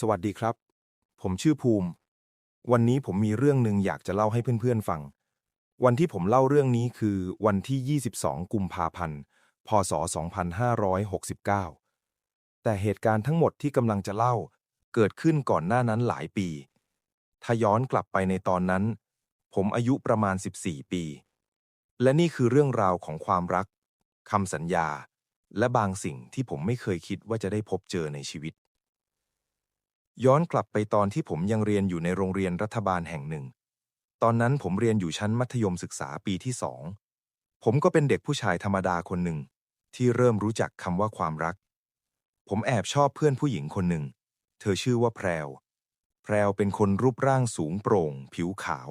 สวัสดีครับ ผมชื่อภูมิ วันนี้ผมมีเรื่องหนึ่งอยากจะเล่าให้เพื่อนๆฟัง วันที่ผมเล่าเรื่องนี้คือวันที่ 22 กุมภาพันธ์ พศ 2569 แต่เหตุการณ์ทั้งหมดที่กำลังจะเล่า เกิดขึ้นก่อนหน้านั้นหลายปี ถ้าย้อนกลับไปในตอนนั้น ผมอายุประมาณ 14 ปี และนี่คือเรื่องราวของความรักคำสัญญา และบางสิ่งที่ผมไม่เคยคิดว่าจะได้พบเจอในชีวิต ย้อนกลับไปตอนที่ผมยังเรียนอยู่ในโรงเรียนรัฐบาลแห่งหนึ่ง ตอนนั้นผมเรียนอยู่ชั้นมัธยมศึกษาปีที่สอง ผมก็เป็นเด็กผู้ชายธรรมดาคนหนึ่ง ที่เริ่มรู้จักคำว่าความรัก ผมแอบชอบเพื่อนผู้หญิงคนหนึ่ง เธอชื่อว่าแพรว แพรวเป็นคนรูปร่างสูงโปร่ง ผิวขาว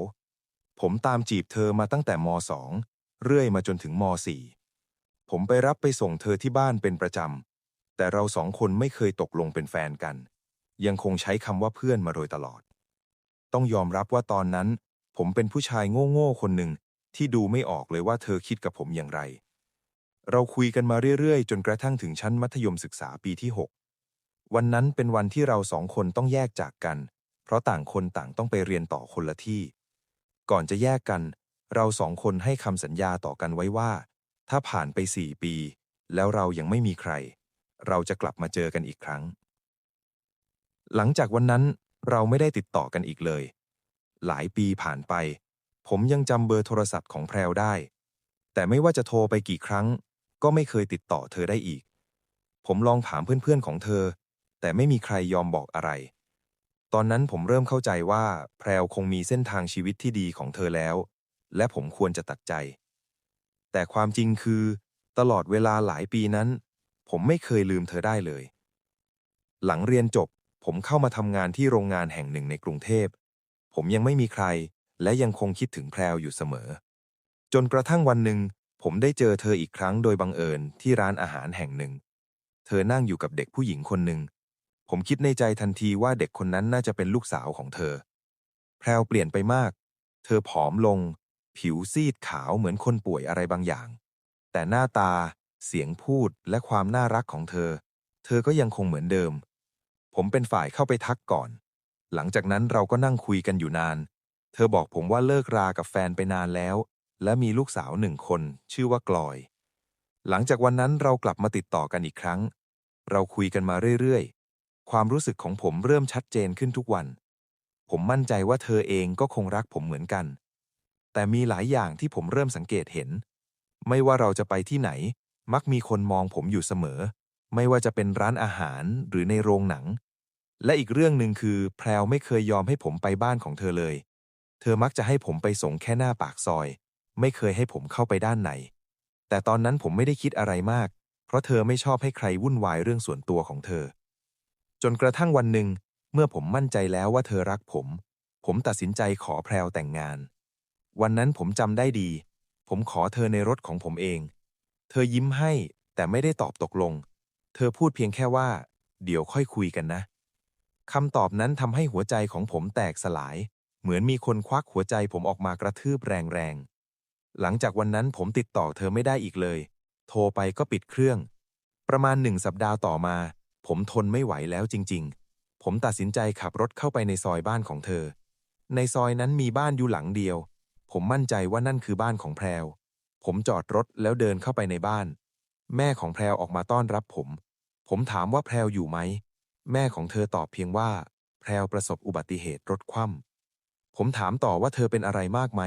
ผมตามจีบเธอมาตั้งแต่มสองเรื่อยมาจนถึงมสี่ผมไปรับไปส่งเธอที่บ้านเป็นประจำแต่เราสองคนไม่เคยตกลงเป็นแฟนกัน ยังคงใช้คำว่าเพื่อนมาโดยตลอด ต้องยอมรับว่าตอนนั้น ผมเป็นผู้ชายโง่ๆคนหนึ่งที่ดูไม่ออกเลยว่าเธอคิดกับผมอย่างไร เราคุยกันมาเรื่อยๆ จนกระทั่งถึงชั้นมัธยมศึกษาปีที่ 6 วันนั้นเป็นวันที่เราสองคนต้องแยกจากกัน เพราะต่างคนต่างต้องไปเรียนต่อคนละที่ ก่อนจะแยกกัน เราสองคนให้คำสัญญาต่อกันไว้ว่า ถ้าผ่านไปสี่ปี แล้วเรายังไม่มีใคร เราจะกลับมาเจอกันอีกครั้ง หลังจากวันนั้นเราไม่ได้ติดต่อกันอีกเลย หลายปีผ่านไป ผมยังจำเบอร์โทรศัพท์ของแพรวได้ แต่ไม่ว่าจะโทรไปกี่ครั้ง ก็ไม่เคยติดต่อเธอได้อีก ผมลองถามเพื่อนๆของเธอ แต่ไม่มีใครยอมบอกอะไร ตอนนั้นผมเริ่มเข้าใจว่าแพรวคงมีเส้นทางชีวิตที่ดีของเธอแล้ว และผมควรจะตัดใจ แต่ความจริงคือ ตลอดเวลาหลายปีนั้น ผมไม่เคยลืมเธอได้เลย หลังเรียนจบ ผมเข้ามาทำงานที่โรงงานแห่งหนึ่งในกรุงเทพ ผมยังไม่มีใคร และยังคงคิดถึงแพรวอยู่เสมอ จนกระทั่งวันหนึ่ง ผมได้เจอเธออีกครั้งโดยบังเอิญที่ร้านอาหารแห่งหนึ่ง เธอนั่งอยู่กับเด็กผู้หญิงคนหนึ่ง ผมคิดในใจทันทีว่าเด็กคนนั้นน่าจะเป็นลูกสาวของเธอ แพรวเปลี่ยนไปมาก เธอผอมลง ผิวซีดขาวเหมือนคนป่วยอะไรบางอย่าง แต่หน้าตา เสียงพูดและความน่ารักของเธอ เธอก็ยังคงเหมือนเดิม ผมเป็นฝ่ายเข้าไปทักก่อน หลังจากนั้นเราก็นั่งคุยกันอยู่นาน เธอบอกผมว่าเลิกรากับแฟนไปนานแล้ว และมีลูกสาวหนึ่งคน ชื่อว่ากลอย หลังจากวันนั้นเรากลับมาติดต่อกันอีกครั้ง เราคุยกันมาเรื่อยๆ ความรู้สึกของผมเริ่มชัดเจนขึ้นทุกวัน ผมมั่นใจว่าเธอเองก็คงรักผมเหมือนกัน แต่มีหลายอย่างที่ผมเริ่มสังเกตเห็น ไม่ว่าเราจะไปที่ไหน มักมีคนมองผมอยู่เสมอ ไม่ว่าจะเป็นร้านอาหารหรือในโรงหนัง และอีกเรื่องหนึ่งคือ แพรวไม่เคยยอมให้ผมไปบ้านของเธอเลย เธอมักจะให้ผมไปส่งแค่หน้าปากซอย ไม่เคยให้ผมเข้าไปด้านใน แต่ตอนนั้นผมไม่ได้คิดอะไรมาก เพราะเธอไม่ชอบให้ใครวุ่นวายเรื่องส่วนตัวของเธอ จนกระทั่งวันหนึ่ง เมื่อผมมั่นใจแล้วว่าเธอรักผม ผมตัดสินใจขอแพรวแต่งงาน วันนั้นผมจำได้ดี ผมขอเธอในรถของผมเอง เธอยิ้มให้แต่ไม่ได้ตอบตกลง เธอพูดเพียงแค่ว่า เดี๋ยวค่อยคุยกันนะคำตอบนั้นทำให้หัวใจของผมแตกสลาย เหมือนมีคนควักหัวใจผมออกมากระทืบแรงๆ หลังจากวันนั้นผมติดต่อเธอไม่ได้อีกเลย โทรไปก็ปิดเครื่อง ประมาณหนึ่งสัปดาห์ต่อมา ผมทนไม่ไหวแล้วจริงๆ ผมตัดสินใจขับรถเข้าไปในซอยบ้านของเธอ ในซอยนั้นมีบ้านอยู่หลังเดียว ผมมั่นใจว่านั่นคือบ้านของแพรว ผมจอดรถแล้วเดินเข้าไปในบ้าน แม่ของแพรวออกมาต้อนรับผม ผมถามว่าแพรวอยู่ไหม แม่ของเธอตอบเพียงว่า แพรวประสบอุบัติเหตุรถคว่ำผมถามต่อว่าเธอเป็นอะไรมากไหม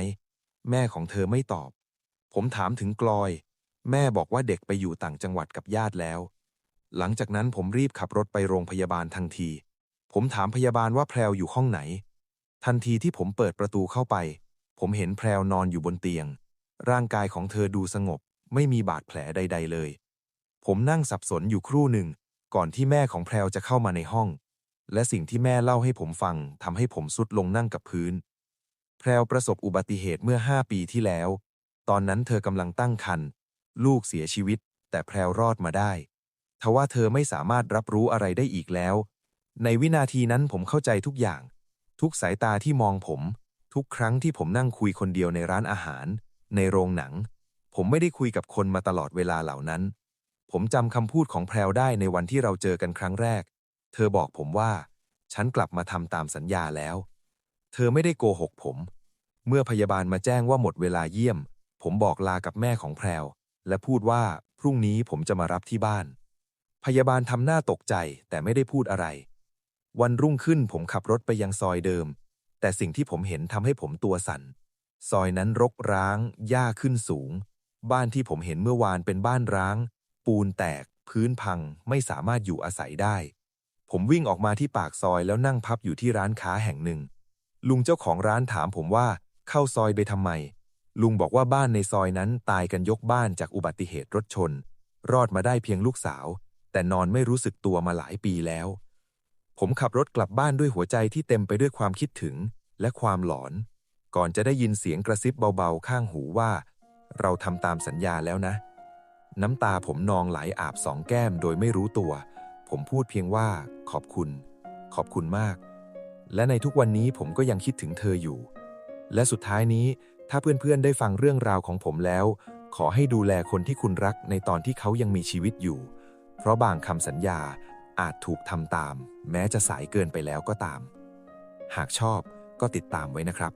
แม่ของเธอไม่ตอบ ผมถามถึงกลอย แม่บอกว่าเด็กไปอยู่ต่างจังหวัดกับญาติแล้ว หลังจากนั้นผมรีบขับรถไปโรงพยาบาลทันที ผมถามพยาบาลว่าแพรวอยู่ห้องไหน ทันทีที่ผมเปิดประตูเข้าไป ผมเห็นแพรวนอนอยู่บนเตียง ร่างกายของเธอดูสงบ ไม่มีบาดแผลใด ๆ เลย ผมนั่งสับสนอยู่ครู่หนึ่ง ก่อนที่แม่ของแพรวจะเข้ามาในห้อง และสิ่งที่แม่เล่าให้ผมฟังทำให้ผมสุดลงนั่งกับพื้น แพรวประสบอุบัติเหตุเมื่อห้าปีที่แล้ว ตอนนั้นเธอกำลังตั้งครรภ์ลูกเสียชีวิต แต่แพรวรอดมาได้ทว่าเธอไม่สามารถรับรู้อะไรได้อีกแล้ว ในวินาทีนั้นผมเข้าใจทุกอย่าง ทุกสายตาที่มองผม ทุกครั้งที่ผมนั่งคุยคนเดียวในร้านอาหาร ในโรงหนัง ผมไม่ได้คุยกับคนมาตลอดเวลาเหล่านั้น ผมจำคำพูดของแพรวได้ในวันที่เราเจอกันครั้งแรก เธอบอกผมว่า ฉันกลับมาทำตามสัญญาแล้ว เธอไม่ได้โกหกผม เมื่อพยาบาลมาแจ้งว่าหมดเวลาเยี่ยม ผมบอกลากับแม่ของแพรว และพูดว่าพรุ่งนี้ผมจะมารับที่บ้าน พยาบาลทำหน้าตกใจแต่ไม่ได้พูดอะไร วันรุ่งขึ้นผมขับรถไปยังซอยเดิม แต่สิ่งที่ผมเห็นทำให้ผมตัวสั่น ซอยนั้นรกร้าง หญ้าขึ้นสูง บ้านที่ผมเห็นเมื่อวานเป็นบ้านร้าง ปูนแตก พื้นพังไม่สามารถอยู่อาศัยได้ ผมวิ่งออกมาที่ปากซอยแล้วนั่งพับอยู่ที่ร้านค้าแห่งหนึ่ง ลุงเจ้าของร้านถามผมว่าเข้าซอยไปทำไม ลุงบอกว่าบ้านในซอยนั้นตายกันยกบ้านจากอุบัติเหตุรถชน รอดมาได้เพียงลูกสาว แต่นอนไม่รู้สึกตัวมาหลายปีแล้ว ผมขับรถกลับบ้านด้วยหัวใจที่เต็มไปด้วยความคิดถึงและความหลอน ก่อนจะได้ยินเสียงกระซิบเบาๆข้างหูว่า เราทำตามสัญญาแล้วนะ น้ำตาผมนองไหลอาบสองแก้มโดยไม่รู้ตัว ผมพูดเพียงว่าขอบคุณ ขอบคุณมาก และในทุกวันนี้ผมก็ยังคิดถึงเธออยู่ และสุดท้ายนี้ถ้าเพื่อนๆได้ฟังเรื่องราวของผมแล้ว ขอให้ดูแลคนที่คุณรักในตอนที่เขายังมีชีวิตอยู่ เพราะบางคำสัญญาอาจถูกทำตาม แม้จะสายเกินไปแล้วก็ตาม หากชอบก็ติดตามไว้นะครับ